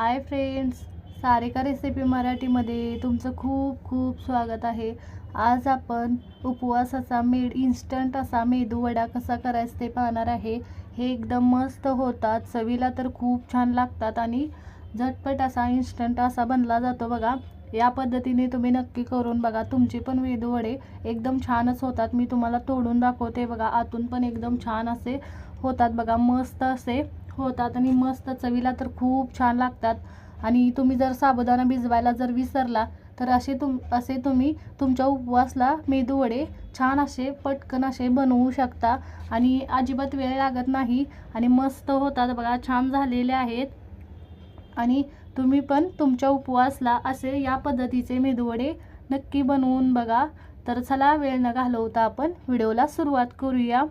Hi friends Sarika recipe मराठीमध्ये तुमचं खूप खूप स्वागत आहे. आज आपण उपवासाचा मेड इन्स्टंट असा मेदू वडा कसा करायचा ते पाहणार आहे. हे एकदम मस्त होतात चवीला तर खूप छान लागतात आणि झटपट असा इन्स्टंट असा बनला जातो बघा. या पद्धतीने तुम्ही नक्की करून बघा तुमचे पण मेदू वडे एकदम छानच होतात. मी तुम्हाला तोडून दाखवते बघा आतून पण एकदम छान असे होतात बघा मस्त असे. होतात आणि मस्त चवीला तर खूप छान लागतात. आणि तुम्ही जर साबुदाणा भिजवायला जर विसरला तर असे तुम असे तुम्ही तुमच्या उपवासला मेदूवडे छान असे पटकन असे बनवू शकता. आणि अजिबात वेळ लागत नाही आणि मस्त होतात बघा छान झालेले आहेत. आणि तुम्ही पण तुमच्या उपवासला असे या पद्धतीचे मेदूवडे नक्की बनवून बघा. तर चला वेळ न घालवता आपण व्हिडिओला सुरुवात करूया.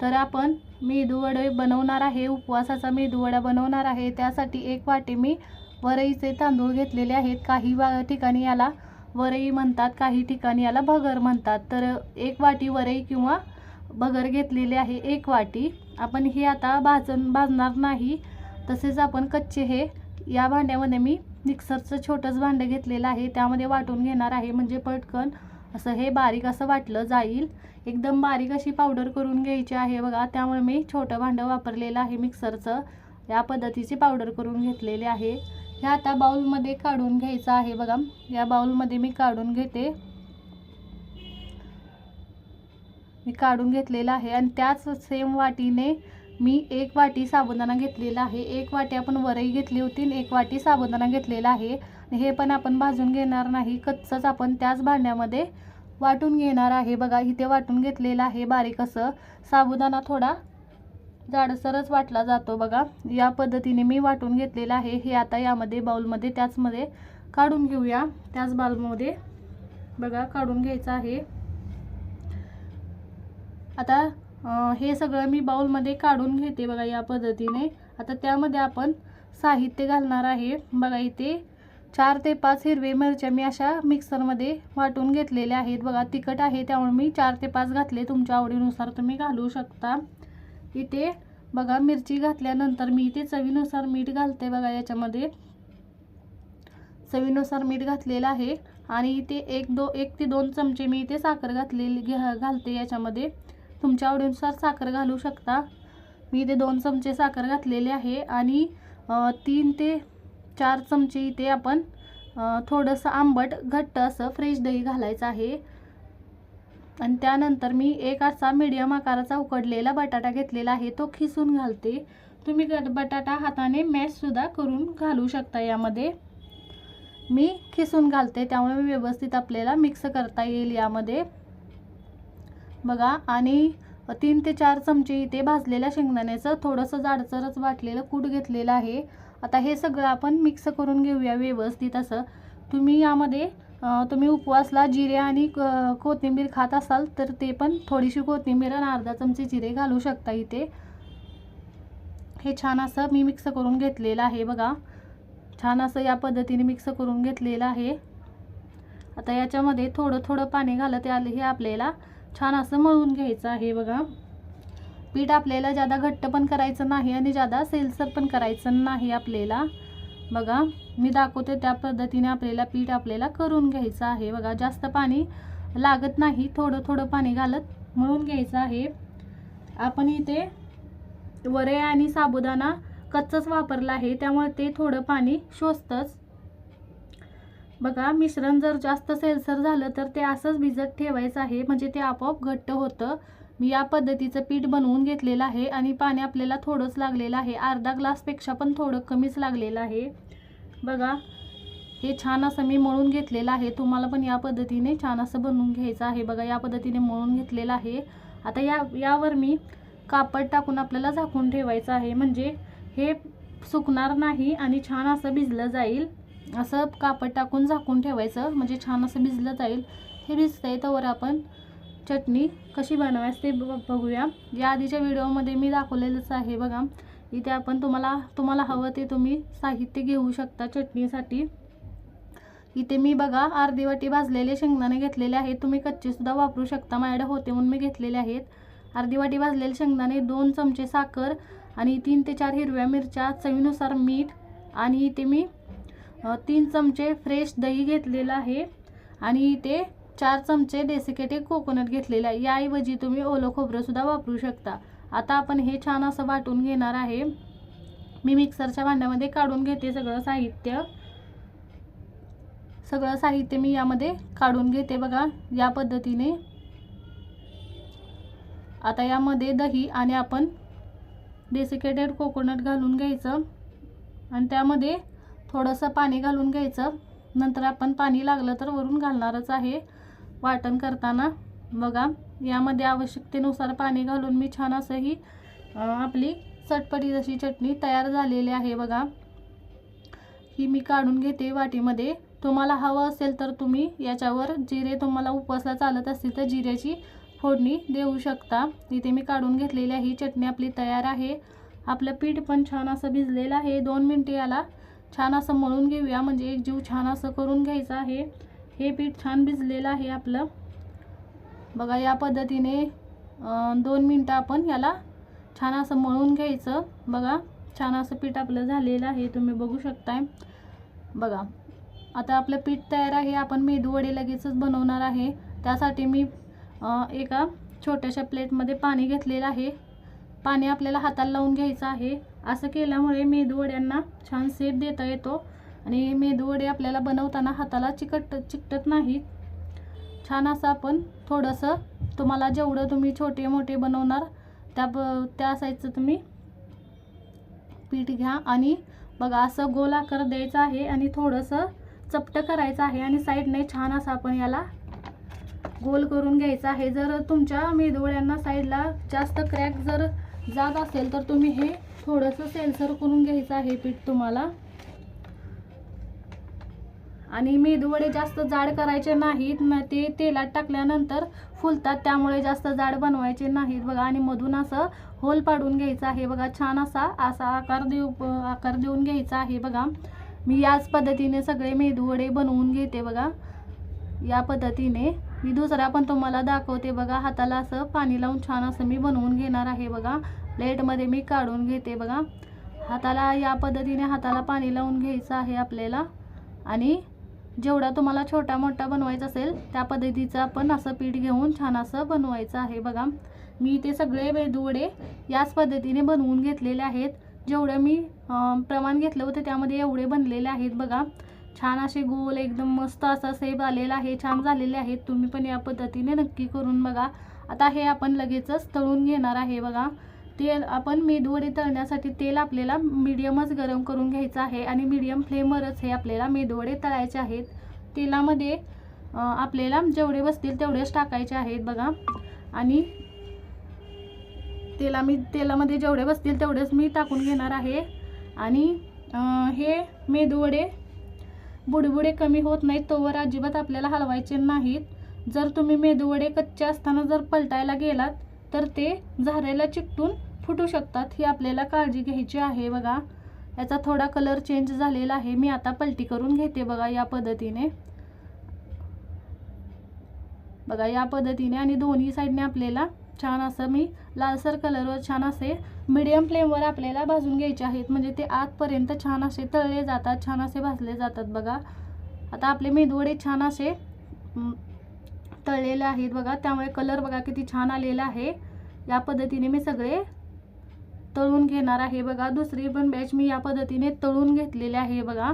तर आपण मेदूवडे बनवणार आहे उपवासाचा मेदूवडा बनवणार आहे. त्यासाठी एक वाटी मी वरईचे तांदूळ घेतलेले आहेत. काही वा ठिकाणी याला वरई म्हणतात काही ठिकाणी याला भगर म्हणतात. तर एक वाटी वरई किंवा भगर घेतलेली आहे एक वाटी. आपण हे आता भाजून भाजणार नाही. तसेच आपण कच्चे हे या भांड्यामध्ये मी मिक्सरचं छोटंच भांडं घेतलेलं आहे. त्यामध्ये वाटून घेणार आहे. म्हणजे पटकन असं हे बारीक असं वाटलं जाईल. एकदम बारीक अशी पावडर करून घ्यायची आहे बघा. त्यामुळे मी छोटं भांडं वापरलेलं आहे मिक्सरचं या पद्धतीची पावडर करून घेतलेली आहे. हे आता बाउलमध्ये काढून घ्यायचं आहे बघा. या बाउलमध्ये मी काढून घेते. मी काढून घेतलेलं आहे आणि त्याच सेम वाटीने मी एक वाटी साबुदाणा घेतलेला आहे. एक वाटी आपण वरई घेतली होती आणि एक वाटी साबुदाणा घेतलेला आहे. हे पण आपण भाजून घेणार नाही. कच्चंच आपण त्याच भांड्यामध्ये वाटून घेणार आहे. बघा इथे वाटून घेतलेलं आहे बारीक असं. साबुदाणा थोडा जाडसरच वाटला जातो बघा. या पद्धतीने मी वाटून घेतलेलं आहे. हे आता यामध्ये बाउलमध्ये त्याचमध्ये काढून घेऊया. त्याच बाउलमध्ये बघा काढून घ्यायचं आहे. आता हे सगळं मी बाउलमध्ये काढून घेते बघा या पद्धतीने. आता त्यामध्ये आपण साहित्य घालणार आहे. बघा इथे चार ते पाच हिरवे मिरच्या मी अशा मिक्सरमध्ये वाटून घेतलेल्या आहेत. बघा तिखट आहे त्यामुळे मी चार ते पाच घातले. तुमच्या आवडीनुसार तुम्ही घालू शकता. इथे बघा मिरची घातल्यानंतर मी इथे चवीनुसार मीठ घालते बघा याच्यामध्ये. चवीनुसार मीठ घातलेलं आहे आणि इथे एक दो एक ते दोन चमचे मी इथे साखर घातलेली घ घालते याच्यामध्ये. तुमच्या आवडीनुसार साखर घालू शकता. मी इथे दोन चमचे साखर घातलेले आहे आणि तीन ते चार चमचे इथे आपण थोडंसं आंबट घट्ट असं फ्रेश दही घालायचं आहे. आणि त्यानंतर मी एक असा मीडियम आकाराचा उकडलेला बटाटा घेतलेला आहे तो खिसून घालते. तुम्ही बटाटा हाताने मॅशसुद्धा करून घालू शकता यामध्ये. मी खिसून घालते त्यामुळे व्यवस्थित आपल्याला मिक्स करता येईल यामध्ये. बघा आणि तीन ते चार चमचे इथे भाजलेल्या शेंगदाण्याचं थोडंसं जाडसरच वाटलेलं कूट घेतलेलं आहे. आता हे सगळं आपण मिक्स करून घेऊया व्यवस्थित असं. तुम्ही यामध्ये तुम्ही उपवासला जिरे आणि कोथिंबीर खात असाल तर ते पण थोडीशी कोथिंबीर आणि अर्धा चमचे जिरे घालू शकता इथे. हे छान असं मी मिक्स करून घेतलेलं आहे बघा. छान असं या पद्धतीने मिक्स करून घेतलेलं आहे. आता याच्यामध्ये थोडं थोडं पाणी घालत आलं हे आपल्याला छान असं मळून घ्यायचं आहे बघा. पीठ आपल्याला ज्यादा घट्ट पण करायचं नाही आणि जादा सेलसर पण करायचं नाही आपल्याला. बघा मी दाखवते त्या पद्धतीने आपल्याला पीठ आपल्याला करून घ्यायचं आहे. बघा जास्त पाणी लागत नाही थोडं थोडं पाणी घालत मळून घ्यायचं आहे. आपण इथे वरे आणि साबुदाणा कच्चंच वापरला आहे त्यामुळे ते थोडं पाणी शोषतंच. बघा मिश्रण जर जास्त सेलसर झालं तर ते असंच भिजत ठेवायचं आहे म्हणजे ते आपोआप घट्ट होतं. मी या पद्धतीचं पीठ बनवून घेतलेलं आहे आणि पाणी आपल्याला थोडंच लागलेलं आहे. अर्धा ग्लासपेक्षा पण थोडं कमीच लागलेलं आहे. बघा हे छान असं मी मळून घेतलेलं आहे. तुम्हाला पण या पद्धतीने छान असं बनवून घ्यायचं आहे. बघा या पद्धतीने मळून घेतलेलं आहे. आता या यावर मी कापड टाकून आपल्याला झाकून ठेवायचं आहे. म्हणजे हे सुकणार नाही आणि छान असं भिजलं जाईल. असं कापड टाकून झाकून ठेवायचं. म्हणजे छान असं भिजलं जाईल. हे भिजतं आहे त्यावर आपण चटणी कशी बनवायची ते बघूया. या आधीच्या व्हिडिओमध्ये मी दाखवलेलंच आहे बघा. इथे आपण तुम्हाला तुम्हाला हवं ते तुम्ही साहित्य घेऊ शकता चटणीसाठी. इथे मी बघा अर्धी वाटी भाजलेले शेंगदाणे घेतलेले आहेत. तुम्ही कच्चेसुद्धा वापरू शकता. माझ्याकडे होते म्हणून मी घेतलेले आहेत. अर्धी वाटी भाजलेले शेंगदाणे दोन चमचे साखर आणि तीन ते चार हिरव्या मिरच्या चवीनुसार मीठ आणि इथे मी तीन चमचे फ्रेश दही घेतलेलं आहे. आणि इथे चार चमचे डेसिकेटेड कोकोनट घेतलेलं आहे. याऐवजी तुम्ही ओलं खोबरंसुद्धा वापरू शकता. आता आपण हे छान असं वाटून घेणार आहे. मी मिक्सरच्या भांड्यामध्ये काढून घेते सगळं साहित्य. सगळं साहित्य मी यामध्ये काढून घेते बघा या पद्धतीने. आता यामध्ये दही आणि आपण डेसिकेटेड कोकोनट घालून घ्यायचं. आणि त्यामध्ये थोडंसं पाणी घालून घ्यायचं. नंतर आपण पाणी लागलं तर वरून घालणारच आहे. वाटण करताना. बघा यामध्ये आवश्यकतेनुसार पाणी घालून मी छान असं ही आपली चटपटी जशी चटणी तयार झालेली आहे बघा. ही मी काढून घेते वाटीमध्ये. तुम्हाला हवं असेल तर तुम्ही याच्यावर जिरे तुम्हाला उपवासला चालत असतील तर जिऱ्याची फोडणी देऊ शकता. इथे मी काढून घेतलेली आहे ही चटणी आपली तयार आहे. आपलं पीठ पण छान असं भिजलेलं आहे. दोन मिनटे याला छान असं मळून घेऊया. म्हणजे एक जीव छान असं करून घ्यायचं आहे. हे पीठ छान भिजलेलं आहे आपलं. बघा या पद्धतीने दोन मिनटं आपण याला छान असं मळून घ्यायचं. बघा छान असं पीठ आपलं झालेलं आहे तुम्ही बघू शकताय. बघा आता आपलं पीठ तयार आहे. आपण मेदू वडे लगेचच बनवणार आहे. त्यासाठी मी एका छोट्याशा प्लेटमध्ये पाणी घेतलेलं आहे. पाणी आपल्याला हाताला लावून घ्यायचं आहे. असं केल्यामुळे मेदू वड्यांना छान सेप देता येतो. आणि मेदूवडे आपल्याला बनवताना हाताला चिकट चिकटत नाही. छान असं आपण थोडंसं तुम्हाला जेवढं तुम्ही छोटे मोठे बनवणार त्या ब त्या साईजचं तुम्ही पीठ घ्या. आणि बघा असं गोल आकार द्यायचा आहे आणि थोडंसं चपटं करायचं आहे आणि साईडने छान असं आपण याला गोल करून घ्यायचं आहे. जर तुमच्या मेदवड्यांना साईडला जास्त क्रॅक जर जात असेल तर तुम्ही हे थोडंसं सेन्सर करून घ्यायचं आहे पीठ तुम्हाला. आणि मेदूवडे जास्त जाड करायचे नाहीत न ते तेलात टाकल्यानंतर फुलतात त्यामुळे जास्त जाड बनवायचे नाहीत बघा. आणि मधून असं होल पाडून घ्यायचा आहे बघा. छान असा असा आकार देऊ आकार देऊन घ्यायचा आहे बघा. मी याच पद्धतीने सगळे मेदूवडे बनवून घेते बघा. या पद्धतीने. मी दुसरा पण तुम्हाला दाखवते बघा. हाताला असं पाणी लावून छान असं मी बनवून घेणार आहे बघा. प्लेटमध्ये मी काढून घेते बघा. हाताला या पद्धतीने हाताला पाणी लावून घ्यायचं आहे आपल्याला. आणि जेवढा तुम्हाला छोटा मोठा बनवायचा असेल त्या पद्धतीचं आपण असं पीठ घेऊन छान असं बनवायचं आहे बघा. मी ते सगळे वेदुवडे याच पद्धतीने बनवून घेतलेले आहेत. जेवढं मी प्रमाण घेतलं होतं त्यामध्ये एवढे बनलेले आहेत बघा. छान असे गोल एकदम मस्त असा सेब आलेला आहे छान झालेले आहेत. तुम्ही पण या पद्धतीने नक्की करून बघा. आता हे आपण लगेचच तळून घेणार आहे बघा. तेल आपण मेदूवडे तळण्यासाठी तेल आपल्याला मीडियमच गरम करून घ्यायचं आहे आणि मीडियम फ्लेमवरच हे आपल्याला मेदूवडे तळायचे आहेत. तेलामध्ये आपल्याला जेवढे बसतील तेवढेच टाकायचे आहेत बघा. आणि तेला मी तेलामध्ये जेवढे बसतील तेवढेच मी टाकून घेणार आहे. आणि हे मेदूवडे बुडबुडे कमी होत नाहीत तोवर अजिबात आपल्याला हलवायचे नाहीत. जर तुम्ही मेदूवडे कच्चे असताना जर पलटायला गेलात तर ते झाऱ्याला चिकटून फुटू शकतात ही आपल्याला काळजी घ्यायची आहे. बघा याचा थोडा कलर चेंज झालेला आहे. मी आता पलटी करून घेते बघा या पद्धतीने. बघा या पद्धतीने आणि दोन्ही साईडने आपल्याला छान असं मी लालसर कलरवर छान असे मीडियम फ्लेमवर आपल्याला भाजून घ्यायचे आहेत. म्हणजे ते आतपर्यंत छान असे तळले जातात छान असे भाजले जातात बघा. आता आपले मेदवडे छान असे तळलेले आहेत बघा. त्यामुळे कलर बघा किती छान आलेला आहे. या पद्धतीने मी सगळे तळून घेणार आहे. बघा दुसरी पण बॅच मी या पद्धतीने तळून घेतलेले आहे बघा.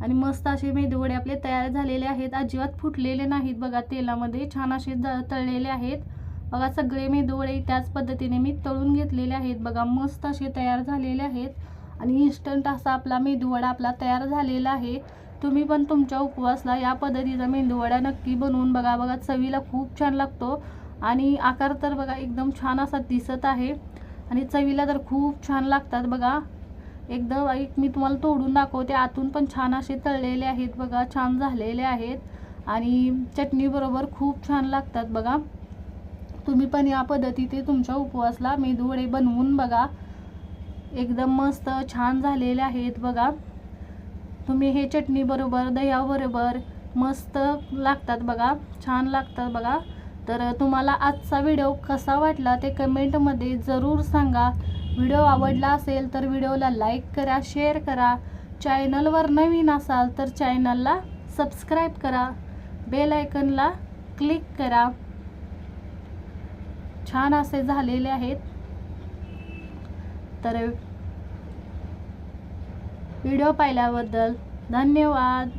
आणि मस्त असे मेदवडे आपले तयार झालेले आहेत. अजिबात फुटलेले नाहीत बघा तेलामध्ये छान असे तळलेले आहेत. बघा सगळे मेदवडे त्याच पद्धतीने मी तळून घेतलेले आहेत. बघा मस्त असे तयार झालेले आहेत. आणि इन्स्टंट असा आपला मेदूवडा आपला तयार झालेला आहे. तुम्ही पण तुमच्या उपवासला या पद्धतीचा मेंदूवडा नक्की बनवून बघा. बघा चवीला खूप छान लागतो. आणि आकार तर बघा एकदम छान असा दिसत आहे. आणि चवीला तर खूप छान लागतात बघा. एकदम एक मी तुम्हाला तोडून दाखवते. आतून पण छान असे तळलेले आहेत बघा छान झालेले आहेत. आणि चटणीबरोबर खूप छान लागतात बघा. तुम्ही पण या पद्धतीने तुमच्या उपवासला मेदूवडे बनवून बघा. एकदम मस्त छान झालेले आहेत बघा. तुम्ही हे चटणीबरोबर दह्याबरोबर मस्त लागतात बघा. छान लागतात बघा. तर तुम्हाला आजचा व्हिडिओ कसा वाटला ते कमेंटमध्ये जरूर सांगा. व्हिडिओ आवडला असेल तर व्हिडिओला लाईक करा शेअर करा. चॅनलवर नवीन असाल तर चॅनलला सबस्क्राईब करा. बेल आयकनला क्लिक करा. छान असे झालेले आहेत. तर व्हिडिओ पाहिल्याबद्दल धन्यवाद.